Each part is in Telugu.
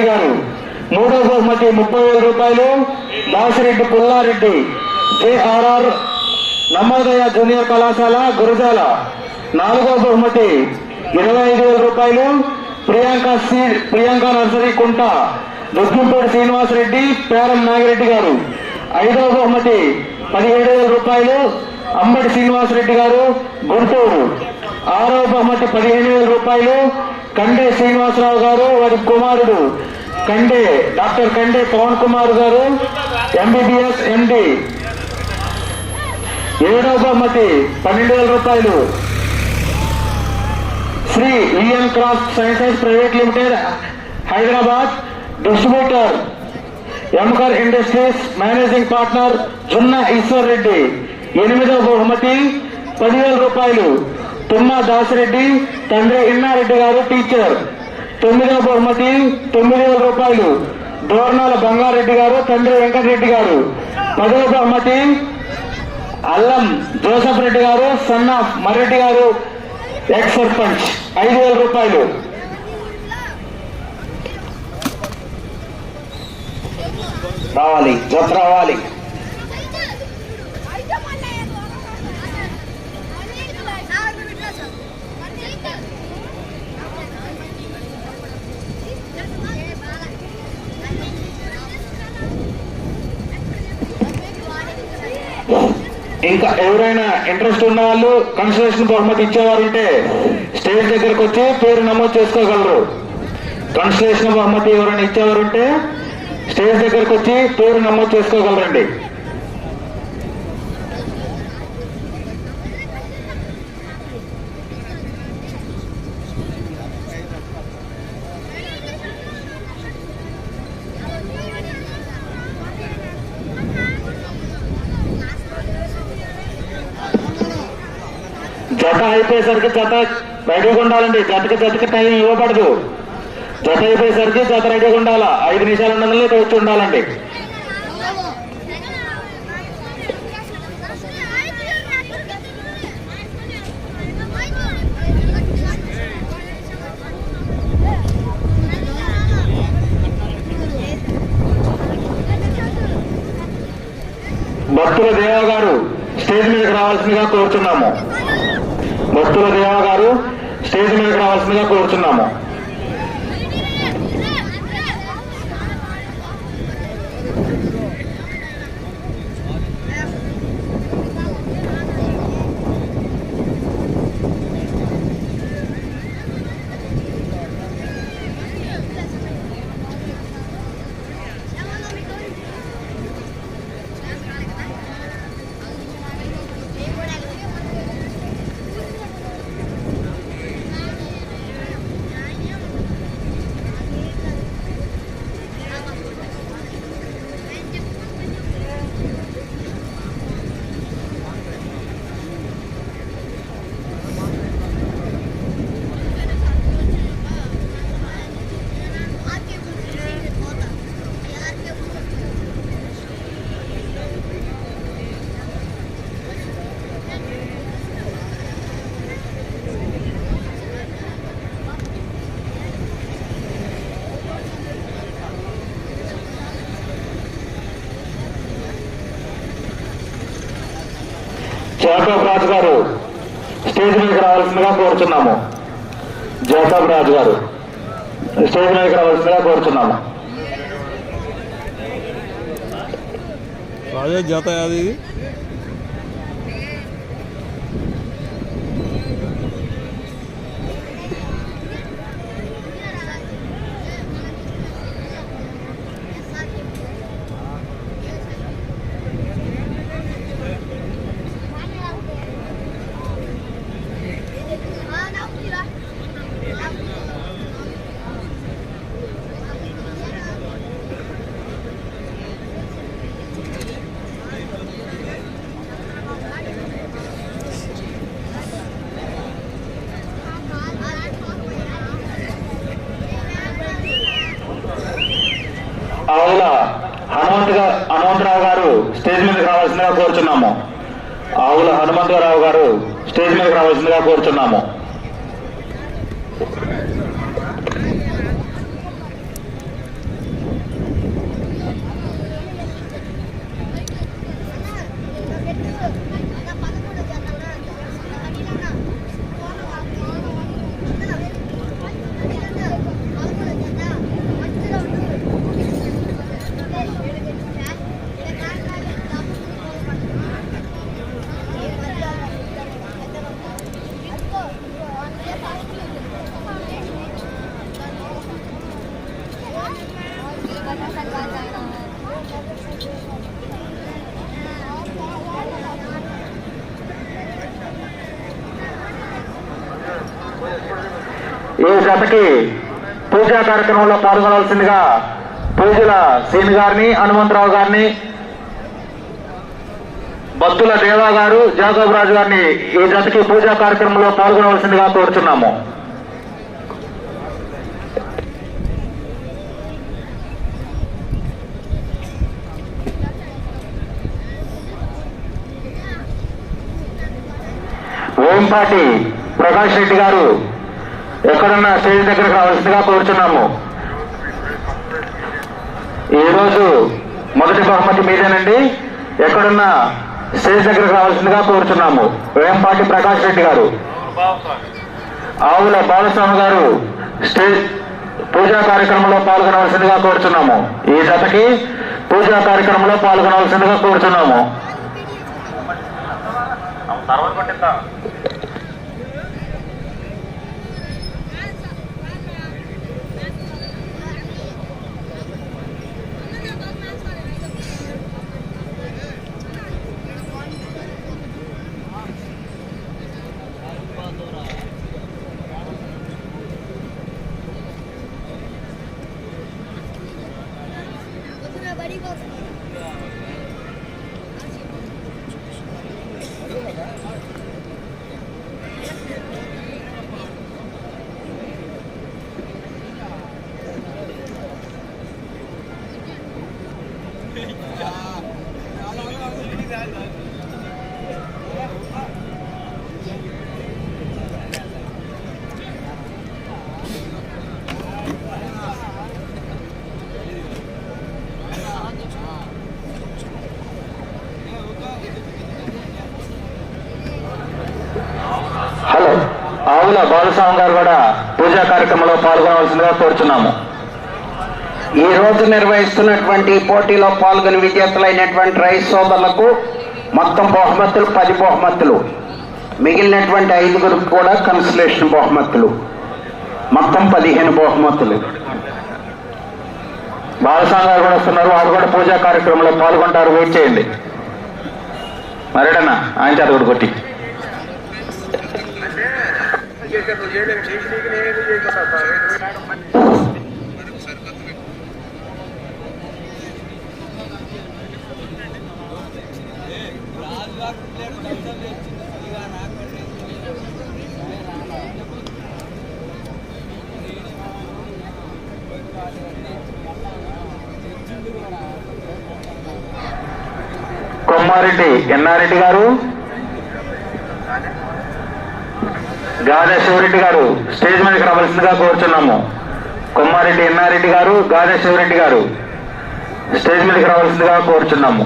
గారు. మూడో బహుమతి ముప్పై వేల రూపాయలు. దాసిరెడ్డి పుల్లారెడ్డి. జేఆర్ఆర్ నమ్మోదయ జూనియర్ కళాశాల గురజాల. నాలుగో బహుమతి ఇరవై ఐదు వేల రూపాయలు. ప్రియాంక ప్రియాంక నర్సరీ కుంట దుర్గంపేట శ్రీనివాసరెడ్డి పేరం నాగిరెడ్డి గారు. ఐదవ బహుమతి పదిహేడు వేల రూపాయలు. అంబటి శ్రీనివాసరెడ్డి గారు గుంటూరు. ఆరో బహుమతి పదిహేను వేల రూపాయలు. కండే శ్రీనివాసరావు గారు వారి కుమారుడు కండే డాక్టర్ కండే పవన్ కుమార్ గారు ఎంబీబీఎస్ ఎండి ఏడవ బహుమతి పన్నెండు వేల రూపాయలు. Shri EN craft sciences private limited Hyderabad distributor ఎంకర్ industries managing partner Junna Eshwar Reddy. ఎనిమిదవ బహుమతి పదివేల రూపాయలు. తుమ్మా దాసిరెడ్డి తండ్రి ఇన్నారెడ్డి గారు టీచర్. తొమ్మిదవ బహుమతి తొమ్మిది వేల రూపాయలు. దోర్నాల బంగారెడ్డి గారు తండ్రి వెంకటరెడ్డి గారు. పదవ బహుమతి అల్లం జోసఫ్ రెడ్డి గారు సన్ మరెడ్డి గారు ఎక్స్ సర్పంచ్ ఐదు వేల రూపాయలు. రావాలి జత రావాలి. ఇంకా ఎవరైనా ఇంట్రెస్ట్ ఉన్న వాళ్ళు కన్సల్టేషన్ బహుమతి ఇచ్చేవారు ఉంటే స్టేజ్ దగ్గరకు వచ్చి పేరు నమోదు చేసుకోగలరు. కన్సల్టేషన్ బహుమతి ఎవరైనా ఇచ్చేవారు ఉంటే స్టేజ్ దగ్గరకు వచ్చి పేరు నమోదు చేసుకోగలరండి జత అయిపోయేసరికి జత రెడీగా ఉండాలండి. జతకి జతకి టైం ఇవ్వబడదు. జత అయిపోయేసరికి జత రెడీగా ఉండాలా? ఐదు నిమిషాలు ఉన్నదని ఇక్కడ వచ్చి ఉండాలండి. భక్తుల దేవ గారు స్టేజ్ మీదకి రావాల్సిందిగా కోరుతున్నాము భక్తుల దేవ గారు స్టేజ్ మీదకి రావాల్సిందిగా కోరుతున్నాము జేకబ్ రాజు గారు స్టేజ్ మీదకి రావాల్సిందిగా కోరుతున్నాము జేకబ్ రాజు గారు స్టేజ్ మీదకి రావాల్సిందిగా కోరుతున్నాము రాజా జాత అది? ఆవుల హనుమంత్ హనుమంతరావు గారు స్టేజ్ మీదకి రావాల్సిందిగా కోరుచున్నాము. ఆవుల హనుమంతరావు గారు స్టేజ్ మీదకి రావాల్సిందిగా కోరుచున్నాము. జతకి పూజా కార్యక్రమంలో పాల్గొనవలసిందిగా పూజల శ్రీని గారిని హనుమంతరావు గారిని భక్తుల దేవా గారు జాగోబ్ గారిని ఈ జతకి పూజా కార్యక్రమంలో పాల్గొనవలసిందిగా కోరుతున్నాము ఓంపాటి ప్రకాష్ రెడ్డి గారు ఎక్కడున్న స్టేజ్ దగ్గరకు రావాల్సిందిగా కోరుచున్నాము. ఈరోజు మొదటి బహుమతి మీదేనండి. ఎక్కడున్న స్టేజ్ దగ్గరకు రావాల్సిందిగా కోరుచున్నాము. వేంపాటి ప్రకాష్ రెడ్డి గారు. ఆవుల బాలస్వామి గారు స్టేజ్ పూజా కార్యక్రమంలో పాల్గొనవలసిందిగా కోరుచున్నాము. ఈ జతకి పూజా కార్యక్రమంలో పాల్గొనవలసిందిగా కోరుచున్నాము. స్వామి గారు కూడా పూజా కార్యక్రమంలో పాల్గొనవలసిందిగా కోరుచున్నాము. ఈ రోజు నిర్వహిస్తున్నటువంటి పోటీలో పాల్గొని విజేతలైనటువంటి రైతు సోదరులకు మొత్తం బహుమతులు పది బహుమతులు. మిగిలినటువంటి ఐదుగురికి కూడా కన్సలేషన్ బహుమతులు. మొత్తం పదిహేను బహుమతులు. బాలస్వామి గారు కూడా వస్తున్నారు. వారు కూడా పూజా కార్యక్రమంలో పాల్గొంటారు. వెయిట్ చేయండి. మరేడన్నా? ఆయన చేత కూడా కొట్టి కొమ్మారెడ్డి ఎన్నారెడ్డి గారు? గాదె శివరెడ్డి గారు స్టేజ్ మీదకి రావాల్సిందిగా కోరుచున్నాము. కొమ్మారెడ్డి ఎన్నారెడ్డి గారు గాదె శివరెడ్డి గారు స్టేజ్ మీదకి రావాల్సిందిగా కోరుచున్నాము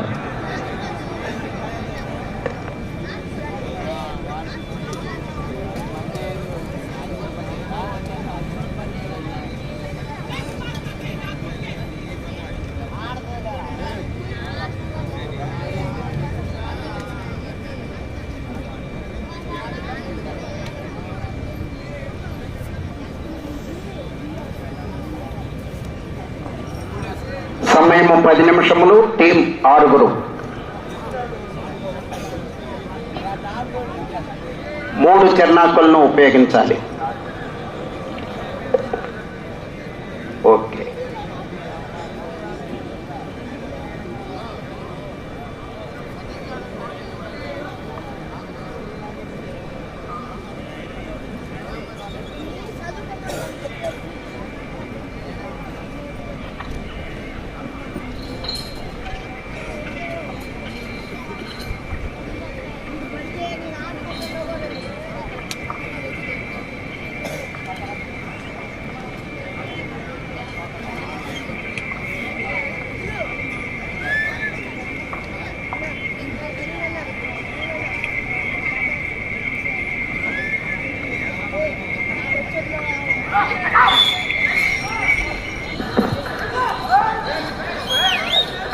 సమయం పది నిమిషములు టీం ఆరుగురు. మూడు చిరునాకులను ఉపయోగించాలి.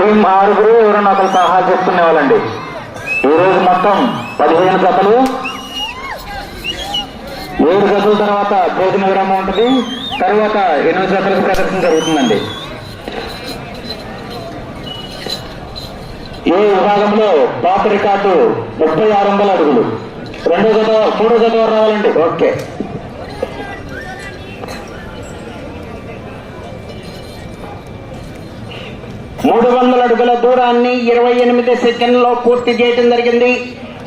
టీం ఆరుగురు ఎవరైనా ఒకరు సలహా ఈ రోజు మొత్తం పదిహేను కథలు. ఏడు గంటల తర్వాత భోజన విరామం ఉంటుంది. తర్వాత ఎనిమిది గంటలకు ప్రదర్శన జరుగుతుందండి. ఏ విభాగంలో పాత రికార్డు ముప్పై ఆరు వందల అడుగులు? రెండో గత మూడో గత రావాలండి? ఓకే. మూడు వందల అడుగుల దూరాన్ని ఇరవై ఎనిమిది సెకండ్లో పూర్తి చేయడం జరిగింది.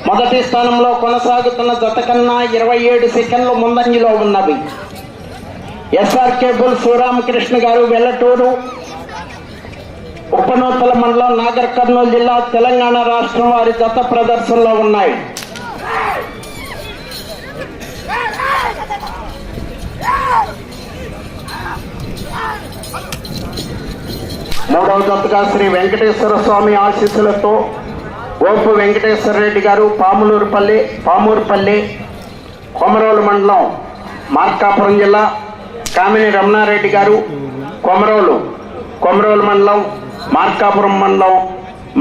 మొదటి స్థానంలో కొనసాగుతున్న జత కన్నా ఇరవై ఏడు సెకండ్లు ముందంజలో ఉన్నవి. ఎస్ఆర్ కేబుల్ శివరామకృష్ణ గారు వెల్లటూరు ఉపనూతల మండలం నాగర్ కర్నూలు జిల్లా తెలంగాణ రాష్ట్రం వారి జత ప్రదర్శనలో ఉన్నాయి. మూడవ దత్తగా శ్రీ వెంకటేశ్వర స్వామి ఆశీస్సులతో ఓపు వెంకటేశ్వర రెడ్డి గారు పాములూరుపల్లి పామూరుపల్లి కొమరోలు మండలం మార్కాపురం జిల్లా కామిని రమణారెడ్డి గారు కొమరోలు కొమరోలు మండలం మార్కాపురం మండలం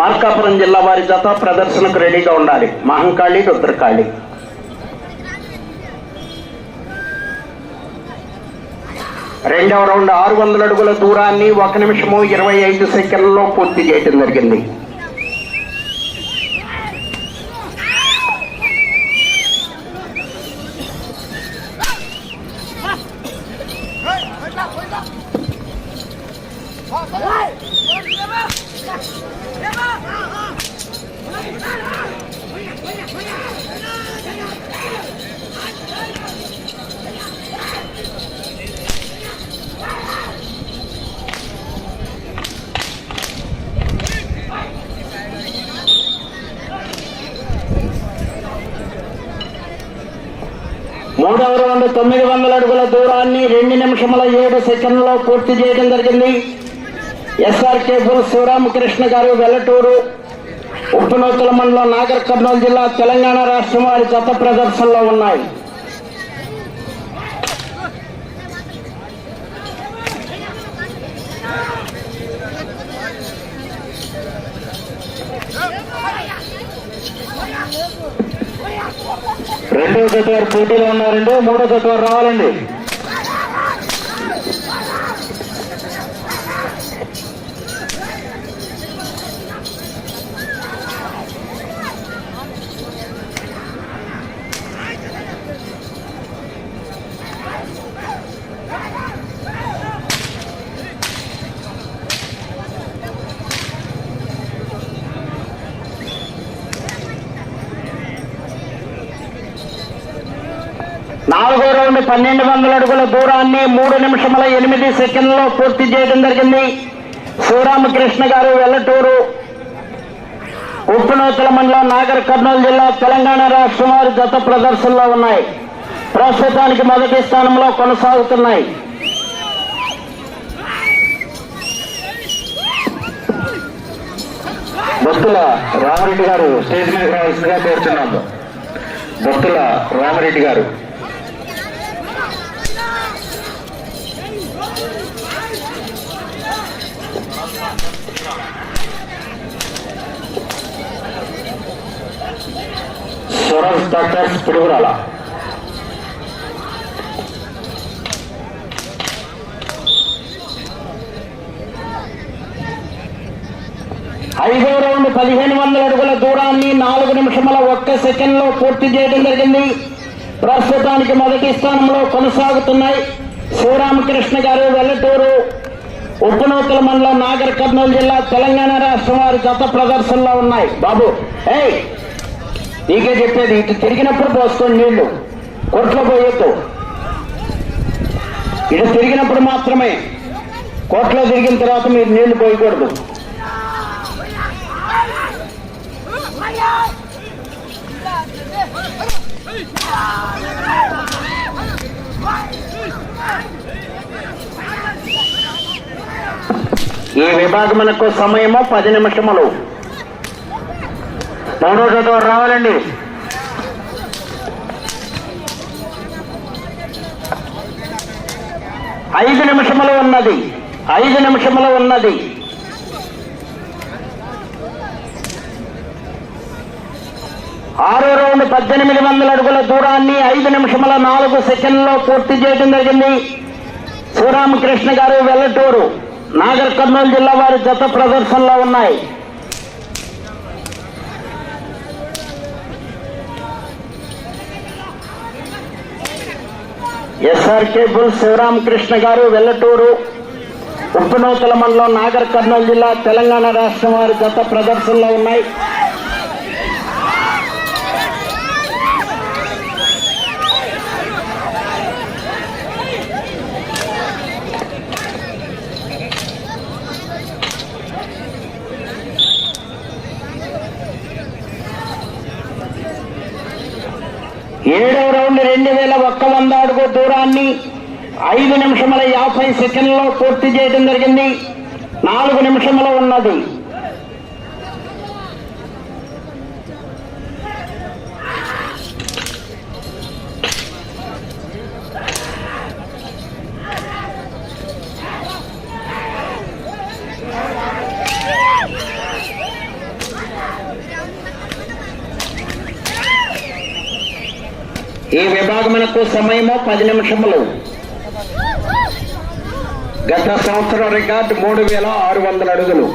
మార్కాపురం జిల్లా వారి జత ప్రదర్శనకు రెడీగా ఉండాలి. మహంకాళి రుద్రకాళి. రెండవ రౌండ్ ఆరు వందల అడుగుల దూరాన్ని ఒక నిమిషము ఇరవై ఐదు సెకండ్లలో పూర్తి చేయడం జరిగింది. రౌండ్ తొమ్మిది వందల అడుగుల దూరాన్ని రెండు నిమిషముల ఏడు సెకండ్లో పూర్తి చేయడం జరిగింది. ఎస్ఆర్ కేబుల్ శివరామకృష్ణ గారు వెల్లటూరు ఉప్పునూతల మండలం నాగర్ కర్నూలు జిల్లా తెలంగాణ రాష్ట్రం వారి చెత్త ప్రదర్శనలో ఉన్నాయి. రెండో జత వారు పోటీలో ఉన్నారండి మూడో జత వారు రావాలండి నాలుగో రౌండ్ పన్నెండు వందల అడుగుల దూరాన్ని మూడు నిమిషముల ఎనిమిది సెకండ్లో పూర్తి చేయడం జరిగింది. శివరామకృష్ణ గారు వెల్లటూరు ఉప్పునూతల మండలం నాగర్ కర్నూలు జిల్లా తెలంగాణ రాష్ట్రం వారి గత ప్రదర్శనలో ఉన్నాయి. ప్రస్తుతానికి మొదటి స్థానంలో కొనసాగుతున్నాయి. భక్తుల రామరెడ్డి గారు స్టేజ్ మీద రావాల్సిందిగా కోరుతున్నాము. భక్తుల రామరెడ్డి గారు. స్వరాజ్ డాక్టర్స్ పిడుగురాల ఐదో రౌండ్ పదిహేను వందల అడుగుల దూరాన్ని నాలుగు నిమిషముల ఒక్క సెకండ్లో పూర్తి చేయడం జరిగింది. ప్రస్తుతానికి మొదటి స్థానంలో కొనసాగుతున్నాయి. శివరామకృష్ణ గారు వెల్లటూరు ఉప్పునూతల మండలం నాగర్ కర్నూలు జిల్లా తెలంగాణ రాష్ట్రం వారి గత ప్రదర్శనలో ఉన్నాయి. బాబు ఏయ్! నీకే చెప్పేది ఇటు తిరిగినప్పుడు పోసుకోండి నీళ్ళు కొట్లో పోయొద్దు. ఇటు తిరిగినప్పుడు మాత్రమే కోట్లో తిరిగిన తర్వాత మీరు నీళ్ళు పోయకూడదు. ఈ విభాగమునకు సమయము పది నిమిషములు. మూడో జత వారు రావాలండి. ఐదు నిమిషములు ఉన్నది. ఐదు నిమిషములు ఉన్నది. ఆరో రౌండ్ పద్దెనిమిది వందల అడుగుల దూరాన్ని ఐదు నిమిషముల నాలుగు సెకండ్లో పూర్తి చేయడం జరిగింది. శ్రీరామకృష్ణ గారు వెల్లటూరు నాగర్ కర్నూలు జిల్లా వారి జత ప్రదర్శనలో ఉన్నాయి. ఎస్ఆర్కే బుల్ శివరామకృష్ణ గారు వెల్లటూరు ఉప్పునూతల మండలం నాగర్ కర్నూలు జిల్లా తెలంగాణ రాష్ట్రం వారి గత ప్రదర్శనలో ఉన్నాయి. ఏడవ రౌండ్ రెండు వేల ఒక్క వంద అడుగు దూరాన్ని ఐదు నిమిషముల యాభై సెకండ్లలో పూర్తి చేయడం జరిగింది. నాలుగు నిమిషంలో ఉన్నది. ఈ విభాగమునకు సమయము పది నిమిషములు. గత సంవత్సరం రికార్డు మూడు వేల ఆరు వందల అడుగులు.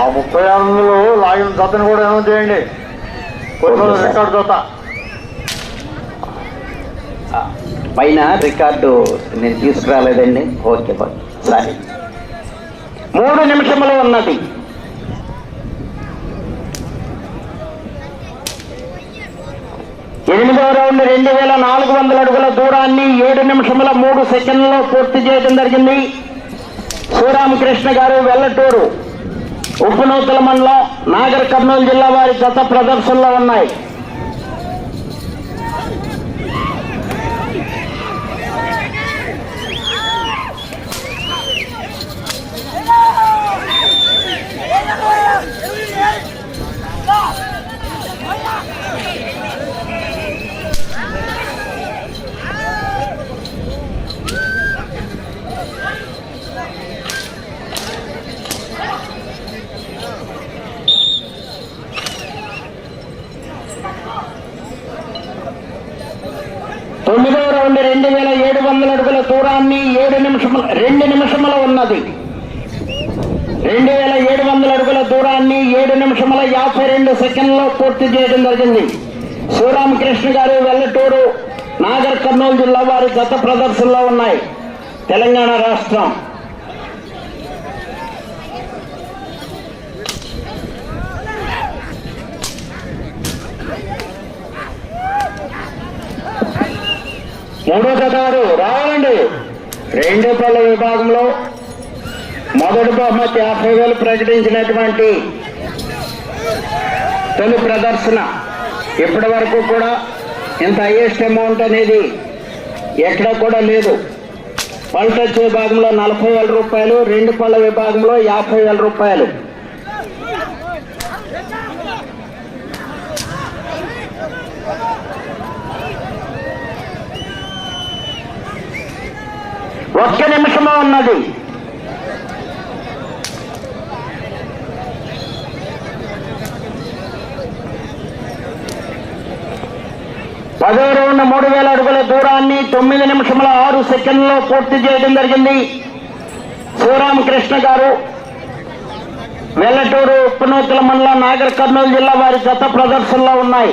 ఆ ముప్పై వందలు లాగిన జతను కూడా ఏమో చేయండి. కొన్ని రికార్డు జత. పైన రికార్డు నేను తీసుకురాలేదండి. ఓకే బాయ్ సరే. మూడు నిమిషములు ఉన్నది. ఎనిమిదవ రౌండ్ రెండు వేల నాలుగు వందల అడుగుల దూరాన్ని ఏడు నిమిషముల మూడు సెకండ్లలో పూర్తి చేయడం జరిగింది. శ్రీరామకృష్ణ గారు వెల్లటూరు ఉప్పునూతల మండలం నాగర్ కర్నూలు జిల్లా వారి గత ప్రదర్శనలో ఉన్నాయి తొమ్మిదవ రౌండ్ రెండు వేల ఏడు వందల అడుగుల దూరాన్ని ఏడు నిమిషముల రెండు నిమిషముల ఉన్నది. రెండు వేల ఏడు వందల అడుగుల దూరాన్ని ఏడు నిమిషముల యాభై రెండు సెకండ్లో పూర్తి చేయడం జరిగింది. శివరామకృష్ణ గారు వెల్లటూరు నాగర్ కర్నూలు జిల్లా వారి గత ప్రదర్శనలో ఉన్నాయి. తెలంగాణ రాష్ట్రం. మూడో జతారు రావాలండి. రెండు పళ్ళ విభాగంలో మొదటి బహుమతి యాభై వేలు ప్రకటించినటువంటి తొలి ప్రదర్శన ఇప్పటి వరకు కూడా ఇంత హైయెస్ట్ అమౌంట్ అనేది ఎక్కడ కూడా లేదు. పల్టచ్ విభాగంలో నలభై వేల రూపాయలు రెండు పళ్ళ విభాగంలో యాభై వేల రూపాయలు. ఒక్క నిమిషమే ఉన్నది. పదో రౌండ్ మూడు వేల అడుగుల దూరాన్ని తొమ్మిది నిమిషముల ఆరు సెకండ్లో పూర్తి చేయడం జరిగింది. శివరామకృష్ణ గారు వెల్లటూరు ఉప్పునూతల మండలం నాగర్ కర్నూలు జిల్లా వారి గత ప్రదర్శనలో ఉన్నాయి.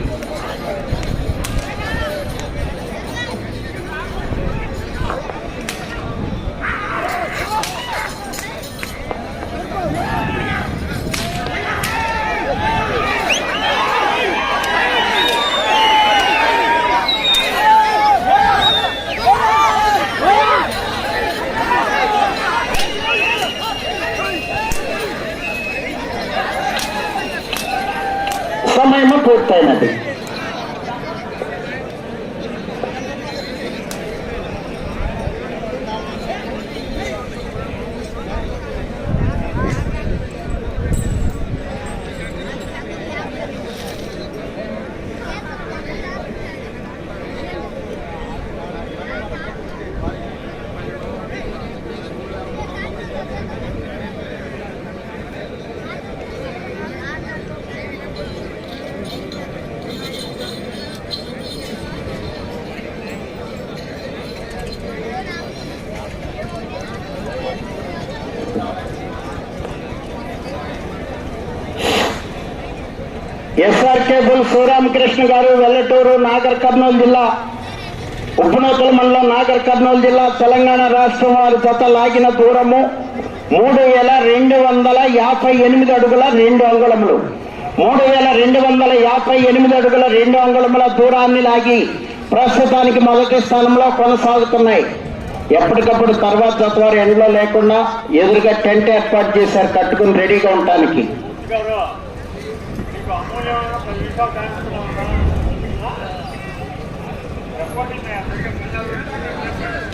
adelante. ఎస్ఆర్ ఎస్ఆర్కే బుల్ శివరామకృష్ణ గారు వెల్లటూరు నాగర్ కర్నూలు జిల్లా ఉపనూతల మండలం నాగర్ కర్నూలు జిల్లా తెలంగాణ రాష్ట్రం వారి జత లాగిన దూరము మూడు వేల రెండు వందల యాభై ఎనిమిది అడుగుల రెండు అంగుళములు. మూడు వేల రెండు వందల యాభై ఎనిమిది అడుగుల రెండు అంగుళముల దూరాన్ని లాగి ప్రస్తుతానికి మొదటి స్థానంలో కొనసాగుతున్నాయి. ఎప్పటికప్పుడు తర్వాత జత వారు ఎండలో లేకుండా ఎదురుగా టెంట్ ఏర్పాటు చేశారు కట్టుకుని రెడీగా ఉండటానికి. గారు మీకు